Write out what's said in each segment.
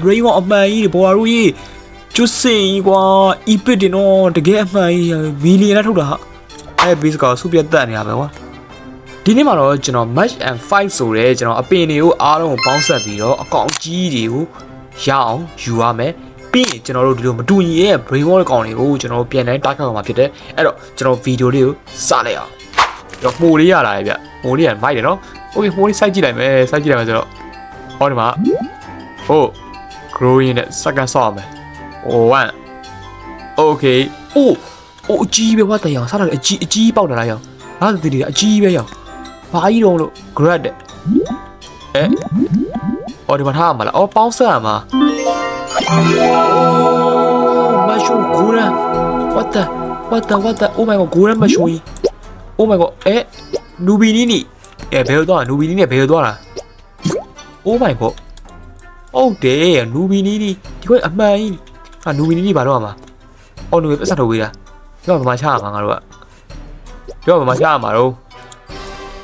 brain ကအမှန်ကြီးတွေဘော်တို့ကြီးကျွတ်စင်ကြီးကွာ epic တင်တော့တကယ်အမှန်ကြီးမီလီယံနဲ့ထုတ်တာဟာအဲ base ကစုပြတ်တက်နေရပဲကွာဒီနေ့မှာတော့ကျွန်တော် match and 5ဆိုတဲ့ကျွန်တော်အပင်တွေကိုအားလုံးကိုပေါင်းဆက်ပြီးတော့အကောင့်ကြီးတွေကိုရအောင်ယူရမယ်ပြီးရင်ကျွန်တော်တို့ဒီလိုမတူညီရဲ့ brain wall အကောင့်တွေကိုကျွန်တော်တို့ပြန်တိုင်းတိုက်ခတ်အောင်မှာဖြစ်တယ်အဲ့တော့ကျွန်တော်ဗီဒီယိုလေးကိုစလိုက်အောင်တော့မှုလေးရလာတယ်ဗျမှုလေးရမိုက်တယ်နော် okay မှုလေးစိုက်ကြည့်လိုက်မယ်စိုက်ကြည့်လိုက်မယ်ဆိုတော့ဟောဒီမှာဟုတ် growing နဲ့ second ဆော့ရမယ်1 okay အိုးအိုးအကြီးပဲဝတ်တယ်ရောင်စားတယ်အကြီးအကြီးပေါက်တယ်လားရောင်ဟာတတိအကြီးပဲရောင်ဘာကြီးတော့လို့ grad တဲ့အဲအော်ဒီမှာထားရမှာလားအော်ပေါင်းဆက်ရမှာမရှူကိုရ what the what the what the oh my god ကိုရမရှူကြီး oh my god အဲနူဘီနီနီအဲဘယ်လိုသွားနူဘီနီနဲ့ဘယ်လိုသွားလား oh my god ဟုတ်တယ်နူဘီနီနီဒီကအမှန်ကြီးဟာနူဘီနီနီဘာတော့မှာအော်နူပဲပတ်စံထုတ်ပေးတာပြောဘာမှချရမှာငါတို့ကပြောဘာမှချရမှာတော့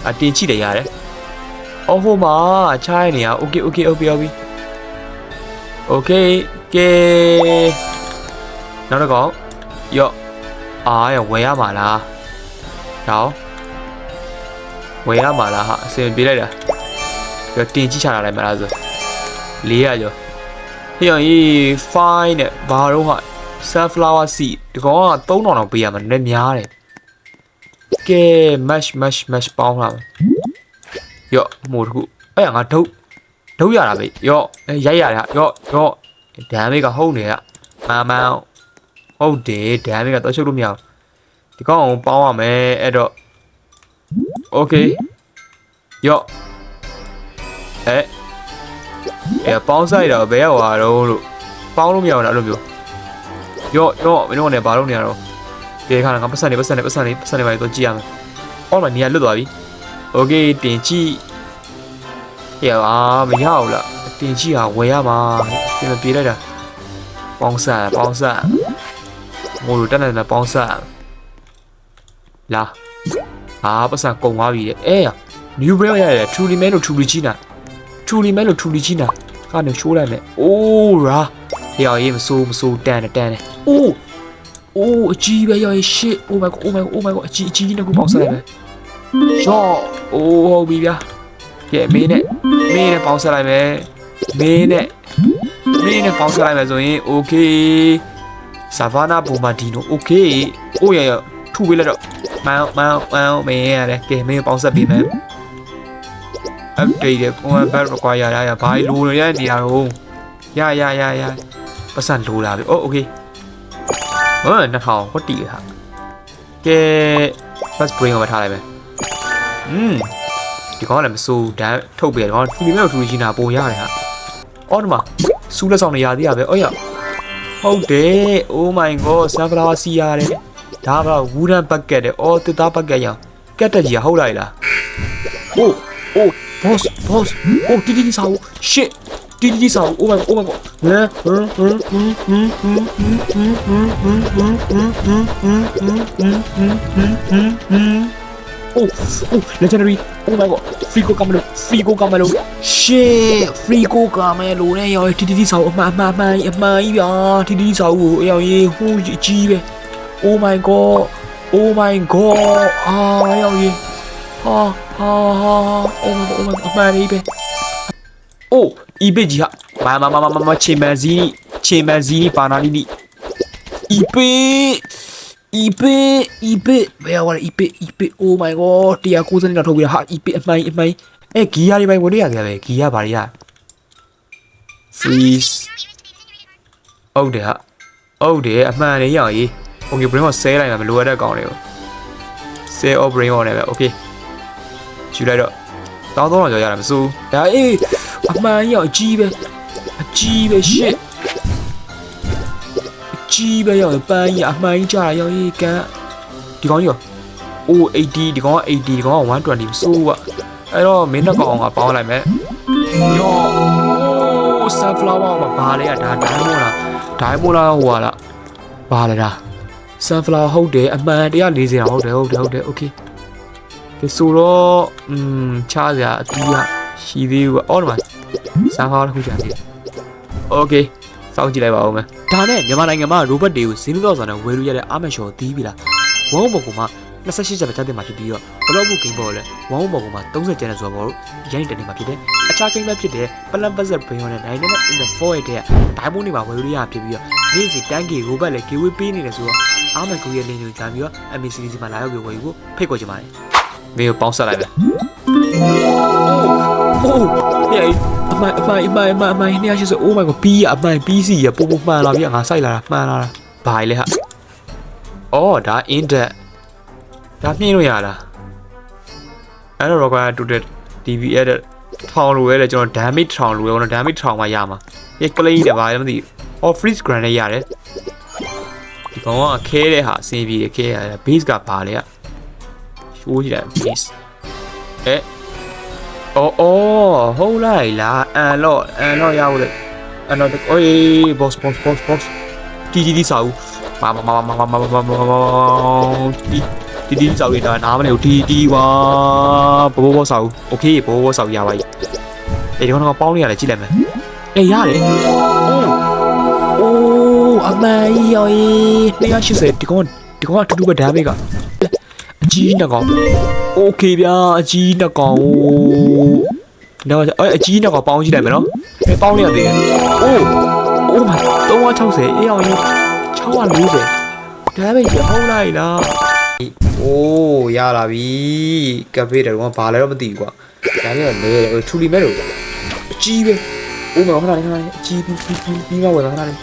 အတင်ချိတယ်ရတယ်အော်ဟိုမှာချရနေရ okay okay okay okay okay ကဲနောက်တစ်ကောင်ယော့အားရဝယ်ရမှာလားတော့ဝယ်ရမှာလားဟာအစင်ပြေးလိုက်တာပြောတင်ချိချလာလိုက်မှာလားဆို 400ကျော်ဟေ့အောင်ကြီး fine နဲ့ဘာတော့ဟာ sunflower seed ဒီကောင်က3000တောင်ပေးရမှာနည်းနည်းများတယ်ကဲ mash mash mash ပေါင်းလာမယ်ယော့မို့တခုအဲ့ငါဒုတ်ဒုတ်ရတာပဲယော့အဲရိုက်ရတာယော့ယော့ဒမ်မေကဟုတ်နေတာမမန်ဟုတ်တယ်ဒမ်မေကတော့ချုပ်လို့မရဘူးဒီကောင်ကိုပေါင်းရမယ်အဲ့တော့ okay ယော့အဲ အဲပေါင်းဆိုင်တော့ဘယ်ရောက်သွားတော့လို့ပေါင်းလို့မရဘူးလားအဲ့လိုမျိုးယော့ယော့မင်းတို့ကလည်းဘာလုပ်နေရတော့ဒီခါကပတ်စံနေပတ်စံနေပတ်စံနေပတ်စံနေပါတော့ကြည့်ရမယ်အော်မနေရာလွတ်သွားပြီ okay တင်ကြည့်ဟေ့အာမရဘူးလားတင်ကြည့်ဟာဝယ်ရမှာပြင်မပြေးလိုက်တာပေါင်းစားပေါင်းစားငိုလိုတက်နေတာပေါင်းစားလာအာပတ်စံကုန်သွားပြီအဲ new brain ရတယ် truly man လို့ truly china truly man လို့ truly china ကနေရှိုးလိုက်မယ်အိုးရာဟေ့ရေးမစိုးမစိုးတန်တယ်တန်တယ်အိုးအိုးအကြီးပဲရော shit oh my god oh my god oh my god အကြီးအကြီးနဲ့ကိုပေါင်းစားလိုက်မယ်ရှော့အိုးဟုတ်ပြီဗျာကဲမင်းနဲ့မင်းနဲ့ပေါင်းစားလိုက်မယ်မင်းနဲ့မင်းနဲ့ပေါင်းစားလိုက်မယ်ဆိုရင် okay savannah bombardino okay အိုးရရထူပေးလိုက်တော့မောင်မောင်မောင်မင်းရတယ်ကဲမင်းပေါင်းဆက်ပေးမယ် update တဲ့ phone back require ရရဘာလို့လိုရတဲ့နေရာတော့ရရရရပတ်စံလိုလာပြီ။ Oh okay ။ဟမ်2000ဟောတီဟာ။ကဲ first brain ကိုမထားလိုက်မယ်။อืมဒီကောင်ကလည်းမစိုးဓာတ်ထုတ်ပြတယ်ဒီကောင်ထူလီမဲ့ထူလီချင်တာပုံရတယ်ဟာ။အော်ဒီမှာစူးလက်ဆောင်နေရာသေးရပဲ။အော်ရ။ဟုတ်တယ်။ Oh my god sunflower စီရတယ်။ဒါကဝူဒန်ဘက်ကက်တဲ့။အော်တစ်သားဘက်ကက်ရအောင်။ကက်တက်ကြီးဟုတ်လိုက်လား။ Oh oh Pause, pause. Oh, đi đi đi sau. Shit. Đi đi đi sau. Oh my oh my god. Nè. Oh, oh, legendary. Oh my god. Frigo Camelo. Frigo Camelo. Shit. Frigo Camelo này rồi. Đi đi đi sau. Mà mà mà mà giờ. Đi đi đi sau. Rồi. Ôi chi vậy. Oh my god. Oh my god. À, cái gì? À, ဟာဟာအိုးအိုးအမှန်လေးပဲအိုးอีเปจีฮะมามามามามาเชมันซีนี่เชมันซีนี่ปานานี่นี่อีเปอีเปอีเปဘယ်ရောလဲอีเปอีเป Oh my god 190နဲ့တော့ထုတ်ပြီးဟာอีเปအမှန်အမှန်အဲဂီယာတွေပိုင်းဝင်ရကြတယ်ဂီယာဘာတွေရ freeze ဟုတ်တယ်ဟာဟုတ်တယ်အမှန်လေးရအောင်ကြီး Okay brain ကိုဆဲလိုက်မှာမလိုအပ်တဲ့ကောင်တွေကိုဆဲ off brain ကိုလည်းပဲ Okay ယူလိုက်တော့တောင်းတော့ကြော်ရတာမစိုးဒါအေးအမှန်ကြီးအကြီးပဲအကြီးပဲ shit အကြီးပဲရောက်ပန်းကြီးအမှန်ကြီးကြာရောက်ရေးကန်ဒီကောင်ကြီးရောအိုး80ဒီကောင်က80ဒီကောင်က120မစိုးอ่ะအဲ့တော့မင်းနှစ်ကောင်ကပေါင်းလိုက်မယ်ယောအိုး sunflower မှာဘာလဲอ่ะဒါ diamond လား diamond လားဟိုလားဘာလဲဒါ sunflower ဟုတ်တယ်အမှန်140တောင်ဟုတ်တယ်ဟုတ်တယ်ဟုတ်တယ် okay ဒီဆိုတော့อืมချားစရာအတီးရရှိသေးဘူးအော်ဒီမှာစမ်းဟောတစ်ခုချာသေးတယ် โอเคစောင့်ကြည့်လိုက်ပါဦးမယ်ဒါနဲ့မြန်မာနိုင်ငံမှာ robot တွေကိုဈေးနှုန်းတော့ဆိုတော့ဝယ်လို့ရတဲ့အာမက်ရှော်တီးပြီလားဝမ်ဝဘောကမှ28ချက်ပဲတက်တင်မှာဖြစ်ပြီးတော့ဘလော့ဘူးဂိမ်းဘောလည်းဝမ်ဝဘောကမှ30ကျန်တဲ့ဆိုတော့ရိုင်းတက်နေမှာဖြစ်တယ်အခြားဂိမ်းပဲဖြစ်တဲ့ပလန်ပတ်ဆက်ဘင်းရောနဲ့နိုင်နေတဲ့ in the 4ရဲ့တဲ့ဒိုင်မွန်တွေမှာဝယ်လို့ရဖြစ်ပြီးတော့နေ့စီတန်းကီ robot လည်း giveaway ပေးနေတယ်ဆိုတော့အာမက်ကူရဲ့ link ကိုကြားပြီးတော့ MA series မှာလာရောက်ပြီးဝယ်ယူဖို့ဖိတ်ခေါ်ချင်ပါတယ် မင်းကိုပေါင်းဆက်လိုက်မယ်အိုးဟေးအမိုင်အမိုင်အမိုင်အမိုင်အမိုင်နေရရှိဆို oh my god ပြီးရအမိုင်ပြီးစီရပို့ပို့မှန်လာပြီငါစိုက်လာတာမှန်လာတာဘာလဲဟာအော်ဒါ index ဒါမြင်လို့ရလားအဲ့တော့ကွာတူတဲ့ DB အဲ့တဲ့ထောင်လိုရဲလေကျွန်တော် damage ထောင်လိုရဲကျွန်တော် damage ထောင်မှရမှာဒီ clay တယ်ဘာလဲမသိဘူး off freeze grand လည်းရတယ်ဒီကောင်ကခဲတဲ့ဟာအဆင်ပြေတယ်ခဲရတယ် base ကဘာလဲอ่ ะရှိုးကြည့်လိုက် base အဲအော်အော်ဟုတ်လိုက်လားအန်လော့အန်လော့ရဖို့လေအန်လော့အိုး boss boss boss boss တီတီတီစာဦးမမမမမမမမမတီတီတီစာဦးဒါနားမနေဘူးတီတီဝါဘောဘောစာဦးโอเคဘောဘောစာဦးရပါပြီအေးဒီကောင်ကပေါင်းနေရတယ်ကြည့်လိုက်မယ်အေးရတယ်အိုးအိုးအမေယော်180ဒီကောင်ဒီကောင်ကတူတူပဲဒါမေကအ ကြီးနှစ်ကောင်โอเคဗျာအကြီးနှစ်ကောင်တော့အဲ့အကြီးနှစ်ကောင်ပေါင်းကြည့်လိုက်မယ်နော်အဲပေါင်းနေရသေးတယ်အိုးအိုးမ360အေးအောင်640ဒါပဲရဟုတ်လိုက်လားအိုးရလာပြီကဖေးတယ်ကွာဘာလဲတော့မသိဘူးကွာဒါလည်းလဲထူလီမဲလို့အကြီးပဲအိုးမခဏလေးခဏလေးအကြီးပြီးပြီးပြီးပြီးမှဝယ်ပါခဏလေး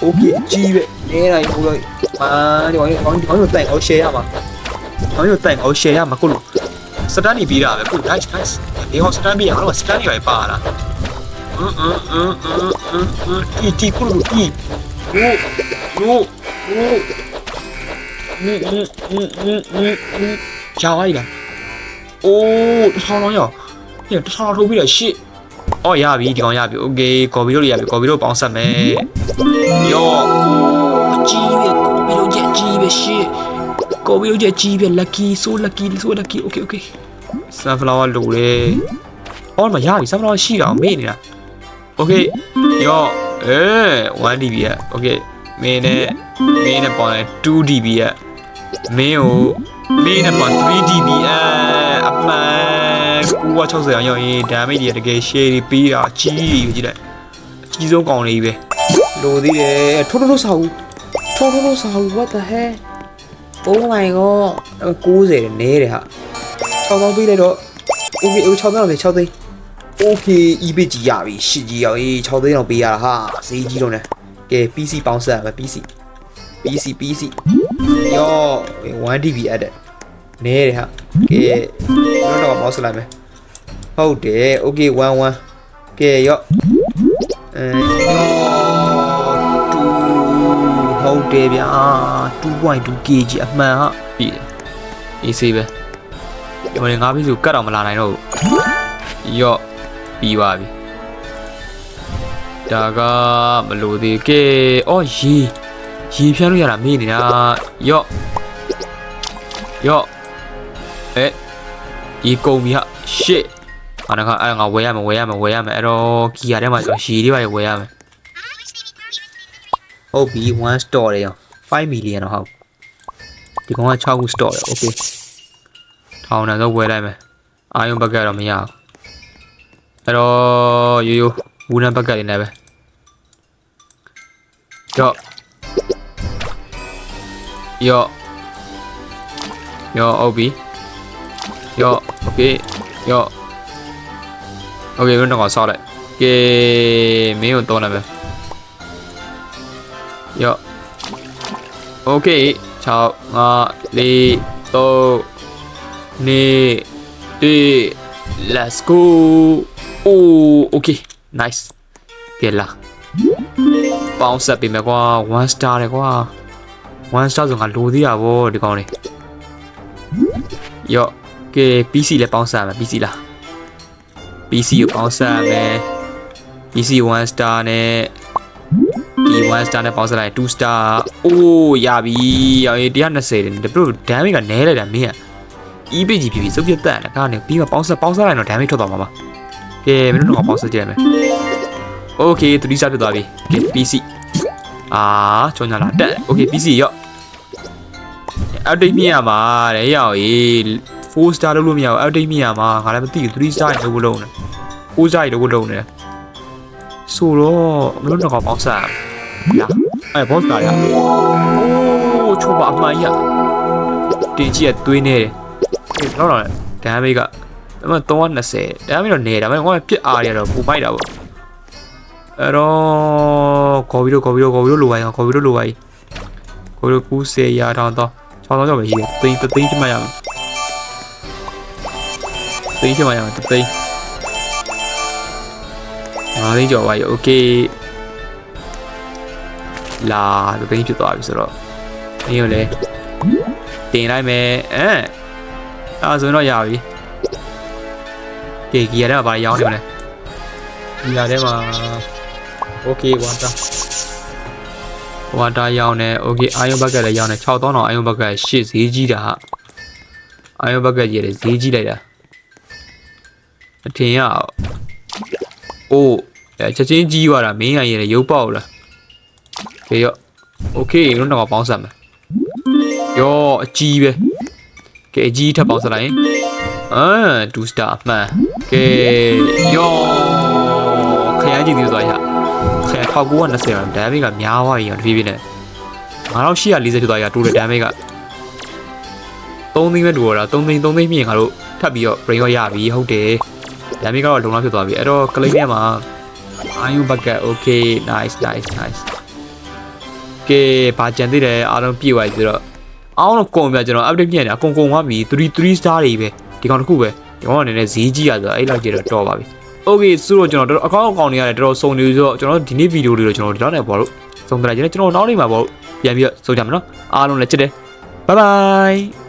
โอเคအကြီးပဲအဲဒါဟိုတော့အာဒီကောင်ဒီကောင်ဒီကောင်တိုင်အောင် share ရမှာဒီ ကောင်တိုင်အောင် share ရမှာကိုလို့စတန်နေပြီးတာပဲကို nice nice ဒီဟောစတန်ပြီးရအောင်စတန်နေပဲပါလားအင်းအင်းအင်းအင်းအင်းတီတီကိုလို့တီโอ้โอ้โอ้อืมอืมอืมอืมอืมอืมကြာပါလားအိုးတစ်ထောင်တော့ရဟဲ့တစ်ထောင်တော့ထုတ်ပြီးတော့ရှစ်အော်ရပြီဒီကောင်ရပြီโอเคကော်ပီတို့ရပြီကော်ပီတို့ပေါင်းဆက်မယ်ယောအကြီးပဲကော်ပီတို့ကြီးအကြီးပဲရှစ် ကော်ပီတို့ကြီးအကြီးပဲ lucky so lucky so lucky okay okay sunflower လိုတယ်အော်မရပြီ sunflower ရှိတာမေ့နေတာ okay ယောအဲ1 dB อ่ะ okay မင်းနဲ့မင်းနဲ့ပေါင်းလိုက်2 dB อ่ะမင်းကိုမင်းနဲ့ပေါင်း3 dB อ่ะအမှန်960အောင်ရောက်ရင် damage တွေတကယ် share တွေပေးတာကြီးကြီးကြည့်လိုက်အကြီးဆုံးကောင်လေးပဲလိုသေးတယ်ထိုးထိုးထိုးစာဦးထိုးထိုးထိုးစာဦး what the hell oh my god 90တယ်နဲတယ်ဟာ6000ပေးလိုက်တော့ okay 6000လောက်လေ6သိန်း okay eBay ကြီးရပြီရှစ်ကြီးရောက်ရေး6သိန်းလောက်ပေးရတာဟာဈေးကြီးတော့ねကဲ PC ပေါင်းဆက်ရမယ် PC PC PC ယော 1 DB အပ်တယ်နဲတယ်ဟာကဲကျွန်တော်တော့ပေါင်းဆက်လိုက်မယ်ဟုတ်တယ် okay 1 1ကဲယောအဲ ယော2ဟုတ်တယ်ဗျာ2.2 kg အမှန်ဟာပြီအေးဆေးပဲဒီမနေ့ငါးပြည့်စုကတ်တော့မလာနိုင်တော့ဘူးယောပြီးပါပြီဒါကမလို့သေးကဲအော်ရေရေဖြန်းလို့ရတာမေးနေတာယော့ယော့အဲဒီကုန်ပြီဟာရှစ်အဲ့ဒါကအဲ့ဒါငါဝယ်ရမယ်ဝယ်ရမယ်ဝယ်ရမယ်အဲ့တော့ကီယာထဲမှာကျွန်တော်ရေတွေပါဝယ်ရမယ် ဟုတ်ပြီ1 store တယ်ရော5 million တော့ဟုတ်ဒီကောင်က6ခု store တယ် okay ထောင်တယ်တော့ဝယ်လိုက်မယ်အာယုံဘက်ကတ်တော့မရဘူးအဲ့တော့ရိုးရိုးဘူးနံဘက်ကတ်လေးနဲ့ပဲကြော့ယော့ယော့ဟုတ်ပြီယော့ okay ယော့ okay ဘယ်တော့ဆောက်လိုက် okay မင်းကိုတော့လည်းပဲ ယ်ယော့โอเค6 5 4 3 2 1 let's go oh okay nice ကဲလာပေါင်းဆက်ပေးမယ်ကွာ1 star တယ်ကွာ1 star ဆိုငါလိုသေးတာဗောဒီကောင်လေးယော့ကဲ PC လည်းပေါင်းဆက်ရမယ် PC လား PC ကိုပေါင်းဆက်ရမယ် PC 1 star နဲ့ဒီ 1 star နဲ့ပေါင်းစပ်လိုက်2 star အိုးရပြီရောင်ရည်120တယ်တို့ damage ကနည်းလိုက်တာမင်းက EPG ပြပြစုပ်ပြတ်တက်တာကနေပြီးမှပေါင်းစပ်ပေါင်းစပ်လိုက်တော့ damage ထွက်သွားမှာပါကဲမင်းတို့တော့ပေါင်းစပ်ကြည့်ရမယ် Okay 3 star ဖြစ်သွားပြီကဲ PC အာချောညာလာတက် Okay PC ရော့ update မြင်ရမှာတဲ့ရောင်ရည်4 star လုပ်လို့မရဘူး update မြင်ရမှာငါလည်းမသိဘူး3 star ရုပ်ဖို့လုံးနေ4 star ရုပ်ဖို့လုံးနေဆိုတော့မလို့တော့ပေါင်းစပ် ။အဲ boss ကရ။အိုးချိုးပါအမှန်ကြီး။တင်ကြီးကသွေးနေတယ်။ဒီတော့တော့ damage ကအမှန်320 damage တော့နေဒါပေမဲ့ဟိုကပစ်အားတွေတော့ပူပိုက်တာပေါ့။အဲ့တော့ခေါ်ပြီးတော့ခေါ်ပြီးတော့ခေါ်ပြီးတော့လိုပါရင်ခေါ်ပြီးတော့လိုပါရင်ခေါ်ပြီးတော့90ရာထောင်တော့6000ကျော်ပဲရှိတယ်။သိန်းသိန်းချမှရမယ်။သိန်းချမှရမယ်သိန်း။အားလေးကြော်ပါရေ။ Okay လာသိသိဖြစ်သွားပြီဆိုတော့မင်းကိုလည်းတင်လိုက်မယ်အဲအဲဆိုရင်တော့ရပြီကဲဂီယာထဲမှာဘာရောင်းနေမလဲဂီယာထဲမှာโอเคဝါတာဝါတာရောင်းနေโอเคအာယုံဘက်ကလည်းရောင်းနေ6000တောင်အာယုံဘက်ကရှစ်ဈေးကြီးတာဟာအာယုံဘက်ကကြီးတယ်ဈေးကြီးလိုက်တာအထင်ရအောင်အိုးအဲချက်ချင်းကြီးသွားတာမင်းရရင်ရုပ်ပေါက်လား ကဲရောโอเคလုံးတော့ပေါင်းစပ်မယ်ရောအကြီးပဲကဲအကြီးထပ်ပေါင်းစပ်လိုက်ရင်အာ2 star အမှန်ကဲရောခရမ်းကြည့်ပြီးသွားရခရမ်းပေါက်ကူက20ရဒမ်မေကများသွားပြီရောတဖြည်းဖြည်းနဲ့9840ဖြစ်သွားရတိုးတယ်ဒမ်မေက3သိန်းပဲတိုးတော့တာ3သိန်း3သိန်းမြင်ငါတို့ထပ်ပြီးတော့ brain ရောရပြီဟုတ်တယ်ဒမ်မေကတော့လုံလောက်ဖြစ်သွားပြီအဲ့တော့ကလိမ့်ထဲမှာအာယူဘက်က okay nice nice nice ကဲဘာကြံသေးတယ်အားလုံးပြည့်သွားပြီဆိုတော့အားလုံးကုန်ပြကျွန်တော် update ပြန်နေအကုန်ကုန်သွားပြီ3 3 star တွေပဲဒီကောင်တစ်ခုပဲဒီကောင်ကလည်းဈေးကြီးရဆိုတော့အဲ့လောက်ကြီးတော့တော်ပါပြီ okay ဆိုတော့ကျွန်တော်အကောင့်အကောင့်တွေရတယ်တော်တော်စုံနေဆိုတော့ကျွန်တော်ဒီနေ့ဗီဒီယိုလေးတော့ကျွန်တော်ဒီလောက်နဲ့ပေါ့လို့စုံတယ်ကျွန်တော်ကျွန်တော်နောက်နေ့မှာပေါ့ပြန်ပြီးတော့စုံကြမယ်နော်အားလုံးလည်းချစ်တယ် bye bye